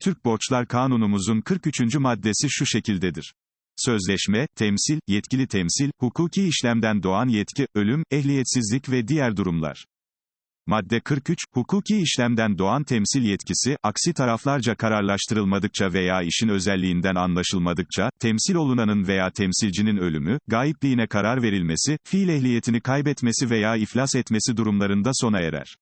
Türk Borçlar Kanunumuzun 43. maddesi şu şekildedir. Sözleşme, temsil, yetkili temsil, hukuki işlemden doğan yetki, ölüm, ehliyetsizlik ve diğer durumlar. Madde 43, hukuki işlemden doğan temsil yetkisi, aksi taraflarca kararlaştırılmadıkça veya işin özelliğinden anlaşılmadıkça, temsil olunanın veya temsilcinin ölümü, gayıpliğine karar verilmesi, fiil ehliyetini kaybetmesi veya iflas etmesi durumlarında sona erer.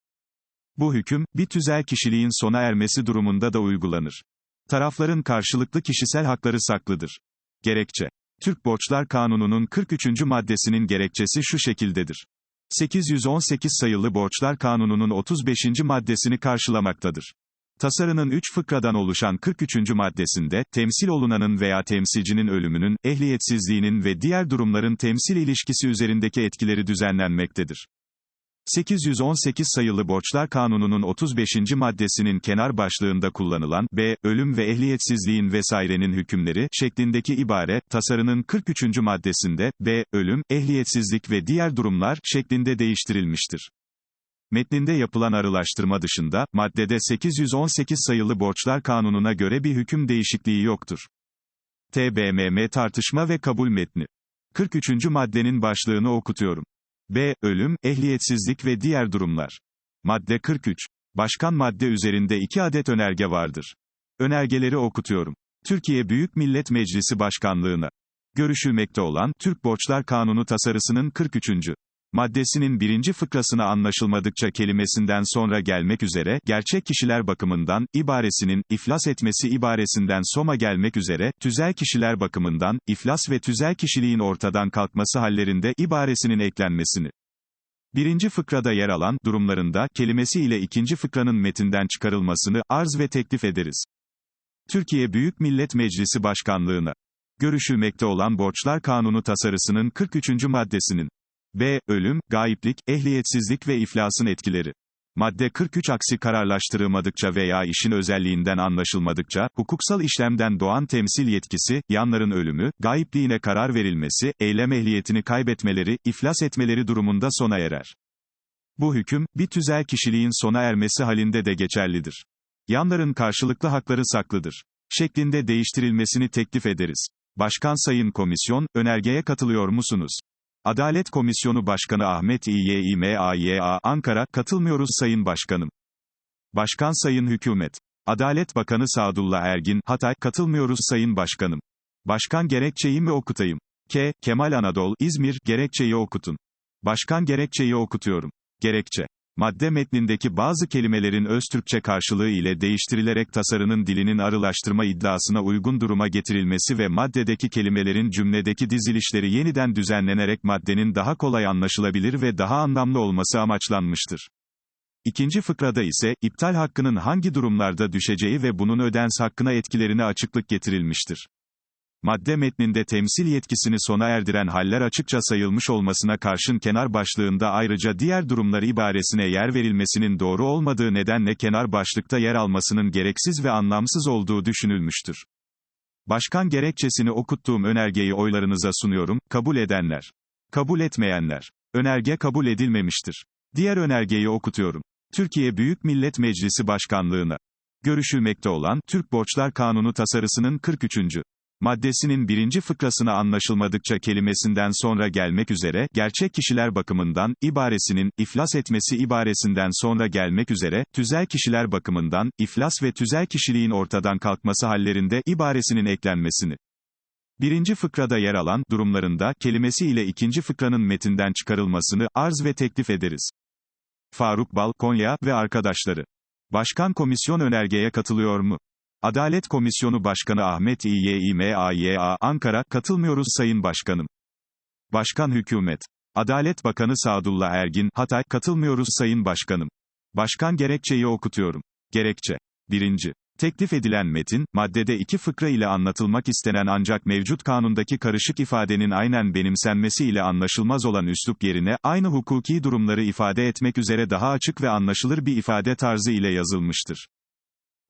Bu hüküm, bir tüzel kişiliğin sona ermesi durumunda da uygulanır. Tarafların karşılıklı kişisel hakları saklıdır. Gerekçe. Türk Borçlar Kanunu'nun 43. maddesinin gerekçesi şu şekildedir. 818 sayılı Borçlar Kanunu'nun 35. maddesini karşılamaktadır. Tasarının 3 fıkradan oluşan 43. maddesinde, temsil olunanın veya temsilcinin ölümünün, ehliyetsizliğinin ve diğer durumların temsil ilişkisi üzerindeki etkileri düzenlenmektedir. 818 sayılı Borçlar Kanunu'nun 35. maddesinin kenar başlığında kullanılan, b, ölüm ve ehliyetsizliğin vesairenin hükümleri, şeklindeki ibare, tasarının 43. maddesinde, b, ölüm, ehliyetsizlik ve diğer durumlar, şeklinde değiştirilmiştir. Metninde yapılan arılaştırma dışında, maddede 818 sayılı Borçlar Kanunu'na göre bir hüküm değişikliği yoktur. TBMM tartışma ve kabul metni. 43. maddenin başlığını okutuyorum. B. Ölüm, ehliyetsizlik ve diğer durumlar. Madde 43. Başkan madde üzerinde iki adet önerge vardır. Önergeleri okutuyorum. Türkiye Büyük Millet Meclisi Başkanlığına görüşülmekte olan Türk Borçlar Kanunu tasarısının 43 maddesinin birinci fıkrasına anlaşılmadıkça kelimesinden sonra gelmek üzere, gerçek kişiler bakımından, ibaresinin, iflas etmesi ibaresinden soma gelmek üzere, tüzel kişiler bakımından, iflas ve tüzel kişiliğin ortadan kalkması hallerinde ibaresinin eklenmesini. Birinci fıkrada yer alan, durumlarında, kelimesi ile ikinci fıkranın metinden çıkarılmasını, arz ve teklif ederiz. Türkiye Büyük Millet Meclisi Başkanlığına görüşülmekte olan Borçlar Kanunu tasarısının 43. maddesinin B. Ölüm, gayiplik, ehliyetsizlik ve iflasın etkileri. Madde 43 aksi kararlaştırılmadıkça veya işin özelliğinden anlaşılmadıkça, hukuksal işlemden doğan temsil yetkisi, yanların ölümü, gayipliğine karar verilmesi, eylem ehliyetini kaybetmeleri, iflas etmeleri durumunda sona erer. Bu hüküm, bir tüzel kişiliğin sona ermesi halinde de geçerlidir. Yanların karşılıklı hakları saklıdır. Şeklinde değiştirilmesini teklif ederiz. Başkan Sayın Komisyon, önergeye katılıyor musunuz? Adalet Komisyonu Başkanı Ahmet İYİMAYA Ankara, katılmıyoruz Sayın Başkanım. Başkan Sayın Hükümet. Adalet Bakanı Sadullah Ergin, Hatay, katılmıyoruz Sayın Başkanım. Başkan gerekçeyi mi okutayım? K. Kemal Anadolu, İzmir, gerekçeyi okutun. Başkan gerekçeyi okutuyorum. Gerekçe. Madde metnindeki bazı kelimelerin öz Türkçe karşılığı ile değiştirilerek tasarının dilinin arılaştırma iddiasına uygun duruma getirilmesi ve maddedeki kelimelerin cümledeki dizilişleri yeniden düzenlenerek maddenin daha kolay anlaşılabilir ve daha anlamlı olması amaçlanmıştır. İkinci fıkrada ise, iptal hakkının hangi durumlarda düşeceği ve bunun ödens hakkına etkilerine açıklık getirilmiştir. Madde metninde temsil yetkisini sona erdiren haller açıkça sayılmış olmasına karşın kenar başlığında ayrıca diğer durumlar ibaresine yer verilmesinin doğru olmadığı nedenle kenar başlıkta yer almasının gereksiz ve anlamsız olduğu düşünülmüştür. Başkan gerekçesini okuttuğum önergeyi oylarınıza sunuyorum, kabul edenler. Kabul etmeyenler. Önerge kabul edilmemiştir. Diğer önergeyi okutuyorum. Türkiye Büyük Millet Meclisi Başkanlığına görüşülmekte olan Türk Borçlar Kanunu tasarısının 43 maddesinin birinci fıkrasına anlaşılmadıkça kelimesinden sonra gelmek üzere, gerçek kişiler bakımından, ibaresinin, iflas etmesi ibaresinden sonra gelmek üzere, tüzel kişiler bakımından, iflas ve tüzel kişiliğin ortadan kalkması hallerinde, ibaresinin eklenmesini. Birinci fıkrada yer alan, durumlarında, kelimesi ile ikinci fıkranın metinden çıkarılmasını, arz ve teklif ederiz. Faruk Bal, Konya ve arkadaşları. Başkan komisyon önergeye katılıyor mu? Adalet Komisyonu Başkanı Ahmet İYİMAYA Ankara, katılmıyoruz Sayın Başkanım. Başkan Hükümet. Adalet Bakanı Sadullah Ergin, Hatay, katılmıyoruz Sayın Başkanım. Başkan gerekçeyi okutuyorum. Gerekçe. 1. Teklif edilen metin, maddede iki fıkra ile anlatılmak istenen ancak mevcut kanundaki karışık ifadenin aynen benimsenmesi ile anlaşılmaz olan üslup yerine, aynı hukuki durumları ifade etmek üzere daha açık ve anlaşılır bir ifade tarzı ile yazılmıştır.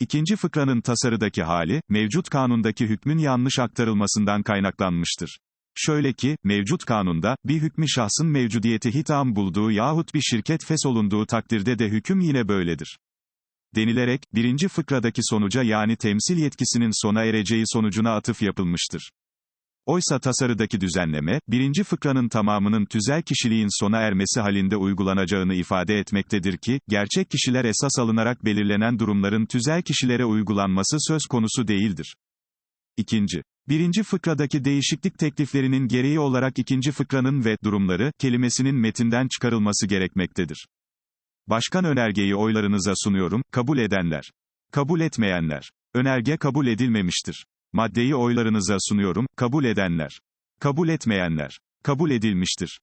İkinci fıkranın tasarıdaki hali, mevcut kanundaki hükmün yanlış aktarılmasından kaynaklanmıştır. Şöyle ki, mevcut kanunda, bir hükmü şahsın mevcudiyeti hitam bulduğu yahut bir şirket fesolunduğu takdirde de hüküm yine böyledir. denilerek, birinci fıkradaki sonuca yani temsil yetkisinin sona ereceği sonucuna atıf yapılmıştır. Oysa tasarıdaki düzenleme, birinci fıkranın tamamının tüzel kişiliğin sona ermesi halinde uygulanacağını ifade etmektedir ki, gerçek kişiler esas alınarak belirlenen durumların tüzel kişilere uygulanması söz konusu değildir. İkinci. Birinci fıkradaki değişiklik tekliflerinin gereği olarak ikinci fıkranın ve durumları kelimesinin metinden çıkarılması gerekmektedir. Başkan önergeyi oylarınıza sunuyorum, kabul edenler. Kabul etmeyenler. Önerge kabul edilmemiştir. Maddeyi oylarınıza sunuyorum, kabul edenler. Kabul etmeyenler. Kabul edilmiştir.